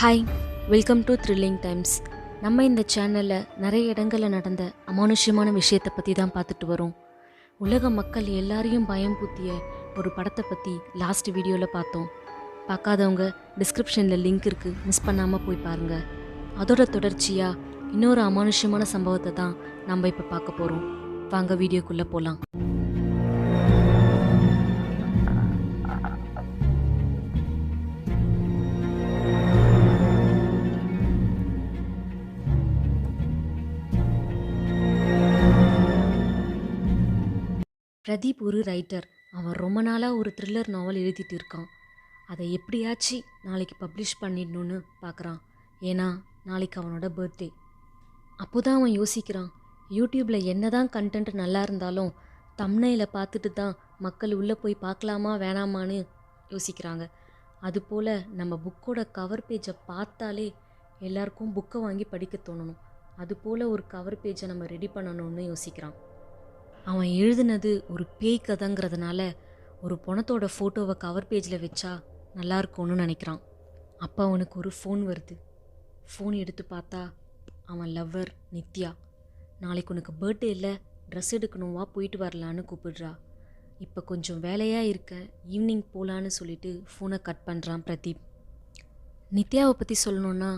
Hi welcome to thrilling times நம்ம இந்த சேனலில் நிறைய இடங்களில் நடந்த அமானுஷ்யமான விஷயத்தை பற்றி தான் பார்த்துட்டு வரோம். உலக மக்கள் எல்லாரையும் பயம் பூத்திய ஒரு படத்தை பற்றி லாஸ்ட் வீடியோவில் பார்த்தோம். பார்க்காதவங்க டிஸ்கிரிப்ஷனில் லிங்க் இருக்குது மிஸ் பண்ணாமல் போய் பாருங்கள் அதோட தொடர்ச்சியாக இன்னொரு அமானுஷ்யமான சம்பவத்தை தான் நம்ம இப்போ பார்க்க போகிறோம் வாங்க வீடியோக்குள்ளே போகலாம் பிரதீப் ஒரு ரைட்டர் அவன் ரொம்ப நாளாக ஒரு த்ரில்லர் நாவல் எழுதிட்டு இருக்கான். அதை எப்படியாச்சு நாளைக்கு பப்ளிஷ் பண்ணிடணும்னு பார்க்குறான் ஏன்னா நாளைக்கு அவனோட பர்த்டே அப்போ தான் அவன் யோசிக்கிறான் யூடியூப்பில் என்ன தான் கண்டென்ட் நல்லா இருந்தாலும் தம்னையில் பார்த்துட்டு தான் மக்கள் உள்ளே போய் பார்க்கலாமா வேணாமான்னு யோசிக்கிறாங்க. அதுபோல் நம்ம புக்கோட கவர் பேஜை பார்த்தாலே எல்லாருக்கும் புக்கை வாங்கி படிக்க தோணணும். அதுபோல் ஒரு கவர் பேஜை நம்ம ரெடி பண்ணணும்னு யோசிக்கிறான். அவன் எழுதுனது ஒரு பேய் கதைங்கிறதுனால ஒரு பணத்தோட ஃபோட்டோவை கவர் பேஜில் வச்சா நல்லா இருக்கும்னு நினைக்கிறான். அப்போ அவனுக்கு ஒரு ஃபோன் வருது. ஃபோன் எடுத்து பார்த்தா அவன் லவ்வர் நித்யா. நாளைக்கு உனக்கு பர்த்டே இல்லை ட்ரெஸ் எடுக்கணுவா போயிட்டு வரலான்னு கூப்பிடுறா. இப்போ கொஞ்சம் வேலையாக இருக்கேன் ஈவினிங் போகலான்னு சொல்லிட்டு ஃபோனை கட் பண்ணுறான் பிரதீப். நித்யாவை பற்றி சொல்லணுன்னா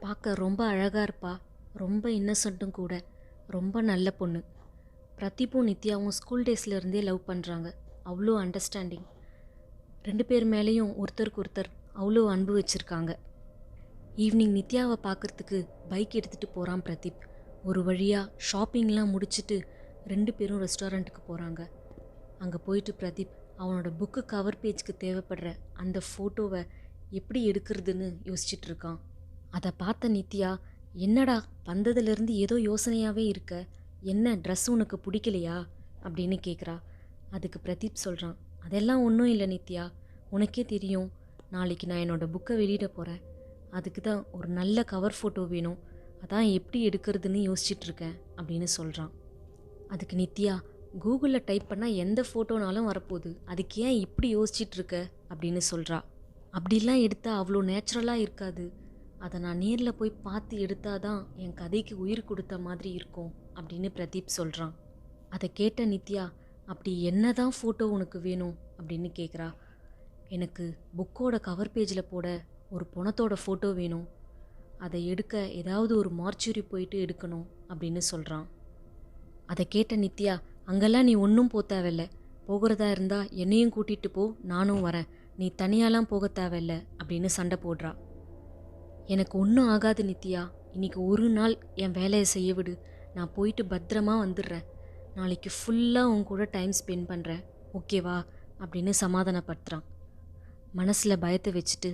பார்க்க ரொம்ப அழகாக இருப்பா. ரொம்ப இன்னசென்ட்டும் கூட. ரொம்ப நல்ல பொண்ணு. பிரதீப்பும் நித்யாவும் ஸ்கூல் டேஸ்லேருந்தே லவ் பண்ணுறாங்க அவ்வளோ அண்டர்ஸ்டாண்டிங் ரெண்டு பேர் மேலேயும் ஒருத்தருக்கு ஒருத்தர் அவ்வளோ அன்பு வச்சுருக்காங்க. ஈவினிங் நித்யாவை பார்க்குறதுக்கு பைக் எடுத்துகிட்டு போகிறான் பிரதீப். ஒரு வழியாக ஷாப்பிங்லாம் முடிச்சுட்டு ரெண்டு பேரும் ரெஸ்டாரண்ட்டுக்கு போகிறாங்க அங்கே போயிட்டு பிரதீப் அவனோட புக்கு கவர் பேஜ்க்கு தேவைப்படுற அந்த ஃபோட்டோவை எப்படி எடுக்கிறதுன்னு யோசிச்சுட்டு இருக்கான். அதை பார்த்த நித்யா என்னடா வந்ததுலேருந்து ஏதோ யோசனையாகவே இருக்க? என்ன ட்ரெஸ் உனக்கு பிடிக்கலையா? அப்படின்னு கேட்குறா அதுக்கு பிரதீப் சொல்கிறான் அதெல்லாம் ஒன்றும் இல்லை நித்யா. உனக்கே தெரியும் நாளைக்கு நான் என்னோடய புக்கை வெளியிட போகிறேன் அதுக்கு தான் ஒரு நல்ல கவர் ஃபோட்டோ வேணும். அதான் எப்படி எடுக்கிறதுன்னு யோசிச்சிட்ருக்கேன் அப்படின்னு சொல்கிறான் அதுக்கு நித்யா கூகுளில் டைப் பண்ணால் எந்த ஃபோட்டோனாலும் வரப்போகுது. அதுக்கு ஏன் இப்படி யோசிச்சிட்ருக்க அப்படின்னு சொல்கிறா அப்படிலாம் எடுத்தால் அவ்வளோ நேச்சுரலாக இருக்காது. அதை நான் நேரில் போய் பார்த்து எடுத்தாதான் என் கதைக்கு உயிர் கொடுத்த மாதிரி இருக்கும் அப்படின்னு பிரதீப் சொல்கிறான் அதை கேட்ட நித்யா அப்படி என்ன தான் ஃபோட்டோ உனக்கு வேணும்? அப்படின்னு கேட்குறா எனக்கு புக்கோட கவர் பேஜில் போட ஒரு பணத்தோட ஃபோட்டோ வேணும். அதை எடுக்க ஏதாவது ஒரு மார்ச்சுரி போயிட்டு எடுக்கணும் அப்படின்னு சொல்கிறான் அதை கேட்ட நித்யா அங்கெல்லாம் நீ ஒன்றும் போக தேவையில்ல. போகிறதா இருந்தால் என்னையும் கூட்டிகிட்டு போ நானும் வரேன். நீ தனியாலாம் போக தேவையில்ல அப்படின்னு சண்டை போடுறா. எனக்கு ஒன்றும் ஆகாது நித்யா. இன்னைக்கு ஒரு நாள் என் வேலையை செய்ய விடு. நான் போயிட்டு பத்திரமா வந்துடுறேன். நாளைக்கு ஃபுல்லாக உன் கூட டைம் ஸ்பெண்ட் பண்ணுறேன் ஓகேவா அப்படின்னு சமாதானப்படுத்துகிறான் மனசில் பயத்தை வச்சுட்டு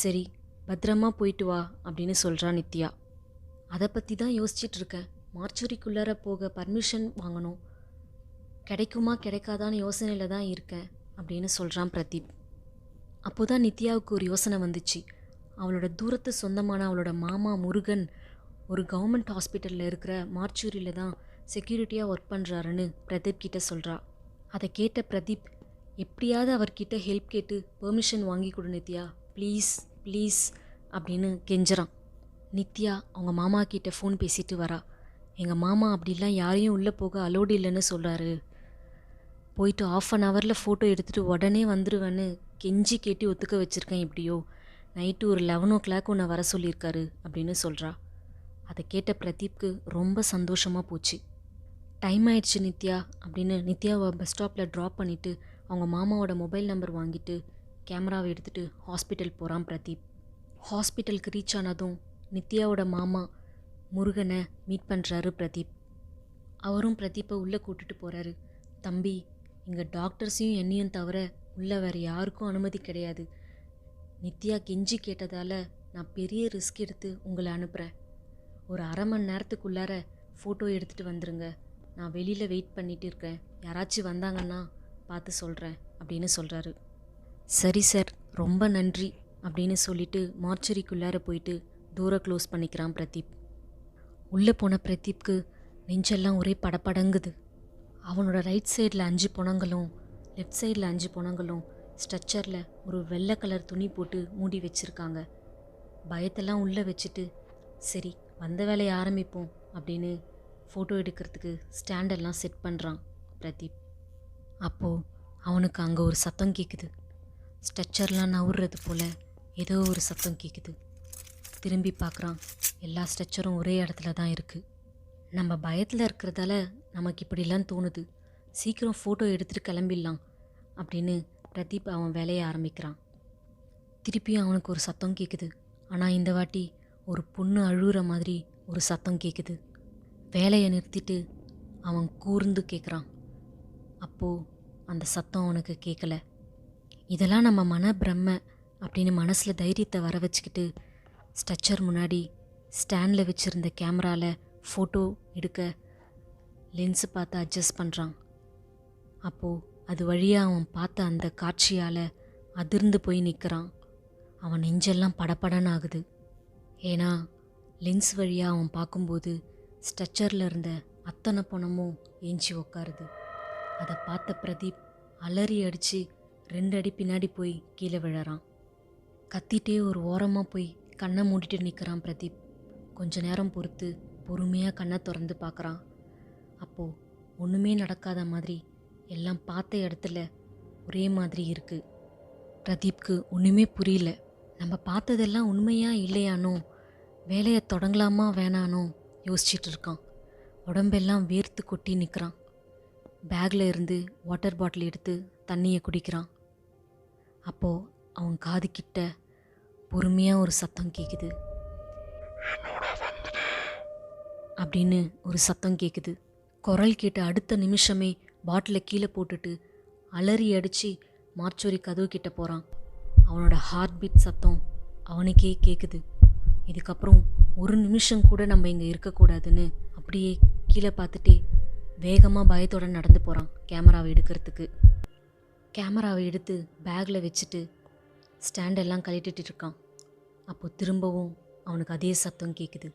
சரி பத்திரமா போயிட்டு வா அப்படின்னு சொல்கிறான் நித்யா. அதை பற்றி தான் யோசிச்சிட்டு இருக்கேன் மார்ச்சுரிக்குள்ளார போக பர்மிஷன் வாங்கணும். கிடைக்குமா கிடைக்காதான்னு யோசனையில் தான் இருக்கேன் அப்படின்னு சொல்கிறான் பிரதீப். அப்போ தான் நித்யாவுக்கு ஒரு யோசனை வந்துச்சு. அவளோட தூரத்து சொந்தமான அவளோட மாமா முருகன் ஒரு கவர்மெண்ட் ஹாஸ்பிட்டலில் இருக்கிற மார்ச்சூரியில் தான் செக்யூரிட்டியாக ஒர்க் பண்ணுறாருன்னு பிரதீப் கிட்ட சொல்கிறா அதை கேட்ட பிரதீப் எப்படியாவது அவர்கிட்ட ஹெல்ப் கேட்டு பெர்மிஷன் வாங்கி கொடு நித்யா. ப்ளீஸ் ப்ளீஸ் அப்படின்னு கெஞ்சுறான். நித்யா அவங்க மாமா கிட்ட ஃபோன் பேசிட்டு வரா. எங்கள் மாமா அப்படிலாம் யாரையும் உள்ளே போக அலோடு இல்லைன்னு சொல்கிறாரு போயிட்டு ஆஃப் அன் ஹவரில் ஃபோட்டோ எடுத்துகிட்டு உடனே வந்துடுவேன்னு கெஞ்சி கேட்டு ஒத்துக்க வச்சுருக்கேன் எப்படியோ. நைட்டு ஒரு லெவன் ஓ கிளாக் உன்னை வர சொல்லியிருக்காரு அப்படின்னு சொல்கிறா அதை கேட்ட பிரதீப்க்கு ரொம்ப சந்தோஷமாக போச்சு. டைம் ஆயிடுச்சு நித்யா அப்படின்னு நித்யாவை பஸ் ஸ்டாப்பில் ட்ராப் பண்ணிவிட்டு அவங்க மாமாவோட மொபைல் நம்பர் வாங்கிட்டு கேமராவை எடுத்துகிட்டு ஹாஸ்பிட்டல் போகிறான் பிரதீப். ஹாஸ்பிட்டலுக்கு ரீச் ஆனதும் நித்யாவோட மாமா முருகனை மீட் பண்ணுறாரு பிரதீப். அவரும் பிரதீப்பை உள்ளே கூட்டிட்டு போகிறாரு தம்பி இங்கே டாக்டர்ஸையும் என்னையும் தவிர உள்ளே வேறு யாருக்கும் அனுமதி கிடையாது. நித்யா கெஞ்சி கேட்டதால் நான் பெரிய ரிஸ்க் எடுத்து உங்களை அனுப்புகிறேன் ஒரு அரை மணி நேரத்துக்குள்ளார ஃபோட்டோ எடுத்துகிட்டு வந்துருங்க. நான் வெளியில் வெயிட் பண்ணிட்டு இருக்கேன். யாராச்சும் வந்தாங்கன்னா பார்த்து சொல்கிறேன் அப்படின்னு சொல்கிறாரு சரி சார் ரொம்ப நன்றி அப்படின்னு சொல்லிட்டு மார்ச்சரிக்குள்ளார போயிட்டு தூரம் க்ளோஸ் பண்ணிக்கிறான் பிரதீப். உள்ளே போன பிரதீப்க்கு நெஞ்செல்லாம் ஒரே படபடங்குது. அவனோட ரைட் சைடில் அஞ்சு புணங்களும் லெஃப்ட் சைடில் அஞ்சு புணங்களும் ஸ்ட்ரக்சரில் ஒரு வெள்ளை கலர் துணி போட்டு மூடி வச்சுருக்காங்க. பயத்தெல்லாம் உள்ளே வச்சுட்டு சரி வந்த வேலையை ஆரம்பிப்போம் அப்படின்னு ஃபோட்டோ எடுக்கிறதுக்கு ஸ்டாண்டெல்லாம் செட் பண்ணுறான் பிரதீப். அப்போது அவனுக்கு அங்கே ஒரு சத்தம் கேட்குது ஸ்ட்ரெச்சர்லாம் நவுறது போல் ஏதோ ஒரு சத்தம் கேட்குது திரும்பி பார்க்குறான் எல்லா ஸ்ட்ரெச்சரும் ஒரே இடத்துல தான் இருக்குது நம்ம பயத்தில் இருக்கிறதால நமக்கு இப்படிலாம் தோணுது. சீக்கிரம் ஃபோட்டோ எடுத்துகிட்டு கிளம்பிடலாம் அப்படின்னு பிரதீப் அவன் வேலையை ஆரம்பிக்கிறான். திருப்பியும் அவனுக்கு ஒரு சத்தம் கேட்குது ஆனால் இந்த வாட்டி ஒரு பொண்ணு அழுகிற மாதிரி ஒரு சத்தம் கேட்குது வேலையை நிறுத்திட்டு அவன் கூர்ந்து கேட்குறான் அப்போது அந்த சத்தம் அவனுக்கு கேட்கல இதெல்லாம் நம்ம மன பிரம்ம அப்படின்னு மனசில் தைரியத்தை வர வச்சுக்கிட்டு ஸ்ட்ரக்சர் முன்னாடி ஸ்டாண்டில் வச்சுருந்த கேமராவில் ஃபோட்டோ எடுக்க லென்ஸு பார்த்து அட்ஜஸ்ட் பண்ணுறான் அப்போது அது வழியாக அவன் பார்த்த அந்த காட்சியால் அதிர்ந்து போய் நிற்கிறான் அவன் நெஞ்செல்லாம் படபடன்னு ஆகுது. ஏன்னா லென்ஸ் வழியாக அவன் பார்க்கும்போது ஸ்ட்ரக்சரில் இருந்த அத்தனை பணமும் ஏஞ்சி உக்காருது. அதை பார்த்த பிரதீப் அலறி அடித்து ரெண்டு அடி பின்னாடி போய் கீழே விழறான். கத்திட்டே ஒரு ஓரமாக போய் கண்ணை மூடிட்டு நிற்கிறான் பிரதீப். கொஞ்ச நேரம் பொறுத்து பொறுமையாக கண்ணை திறந்து பார்க்குறான். அப்போது ஒன்றுமே நடக்காத மாதிரி எல்லாம் பார்த்த இடத்துல ஒரே மாதிரி இருக்குது பிரதீப்க்கு ஒன்றுமே புரியல. நம்ம பார்த்ததெல்லாம் உண்மையா இல்லையானோ? வேலையை தொடங்கலாமா வேணானோ? யோசிச்சிட்டு இருக்கான். உடம்பெல்லாம் வேர்த்து கொட்டி நிற்கிறான் பேக்கில் இருந்து வாட்டர் பாட்டில் எடுத்து தண்ணியை குடிக்கிறான். அப்போது அவன் காது கிட்ட பொறுமையாக ஒரு சத்தம் கேட்குது அப்படின்னு ஒரு சத்தம் கேட்குது குரல் கேட்ட அடுத்த நிமிஷமே பாட்டிலை கீழே போட்டுட்டு அலறி அடித்து மார்ச்சோரி கதவு கிட்ட போகிறான் அவனோட ஹார்ட் பீட் சத்தம் அவனுக்கே கேட்குது இதுக்கப்புறம் ஒரு நிமிஷம் கூட நம்ம இங்கே இருக்கக்கூடாதுன்னு அப்படியே கீழே பார்த்துட்டே வேகமாக பயத்தோட நடந்து போகிறான் கேமராவை எடுக்கிறதுக்கு. கேமராவை எடுத்து பேக்கில் வச்சுட்டு ஸ்டாண்டெல்லாம் கழட்டிட்டு இருக்கான். அப்போது திரும்பவும் அவனுக்கு அதே சத்தம் கேட்குது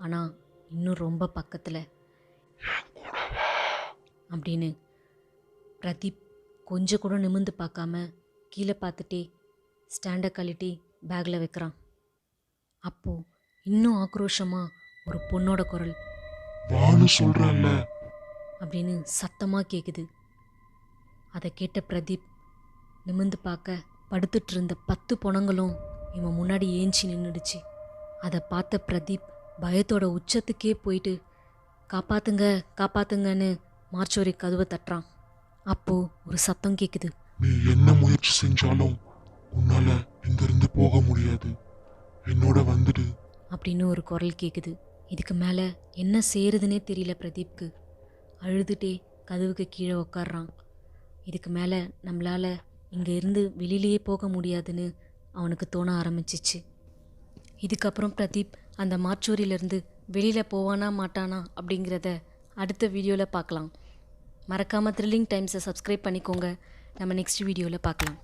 ஆனால் இன்னும் ரொம்ப பக்கத்தில். அப்படின்னு பிரதீப் கொஞ்சம் கூட நிமிர்ந்து பார்க்காம கீழே பார்த்துட்டே ஸ்டாண்டை கழட்டி பேக்கில் வைக்கிறான். அப்போது இன்னும் ஆக்ரோஷமாக ஒரு பொண்ணோட குரல் வான்னு அப்படின்னு சத்தமாக கேட்குது அதை கேட்ட பிரதீப் நிமிர்ந்து பார்க்க படுத்துட்டு இருந்த பத்து பொணங்களும் இவன் முன்னாடி ஏஞ்சி நின்றுடுச்சு அதை பார்த்த பிரதீப் பயத்தோட உச்சத்துக்கே போயிட்டு காப்பாத்துங்க காப்பாத்துங்கன்னு மார்ச்சோரி கதவை தட்டுறான். அப்போது ஒரு சத்தம் கேட்குது நீ என்ன முயற்சி செஞ்சாலும் உன்னால இங்கிருந்து போக முடியாது. என்னோட வந்துடு. அப்படின்னு ஒரு குரல் கேட்குது இதுக்கு மேலே என்ன செய்யறதுனே தெரியல பிரதீப்க்கு. அழுதுட்டே கதவுக்கு கீழே உக்காடுறான் இதுக்கு மேலே நம்மளால் இங்கே இருந்து வெளியிலேயே போக முடியாதுன்னு அவனுக்கு தோண ஆரம்பிச்சிச்சு. இதுக்கப்புறம் பிரதீப் அந்த மாற்றோரியிலேருந்து வெளியில் போவானா மாட்டானா அப்படிங்கிறத அடுத்த வீடியோவில் பார்க்கலாம். மறக்காமல் த்ரில்லிங் டைம்ஸை சப்ஸ்கிரைப் பண்ணிக்கோங்க. நம்ம நெக்ஸ்ட் வீடியோவில் பார்க்கலாம்.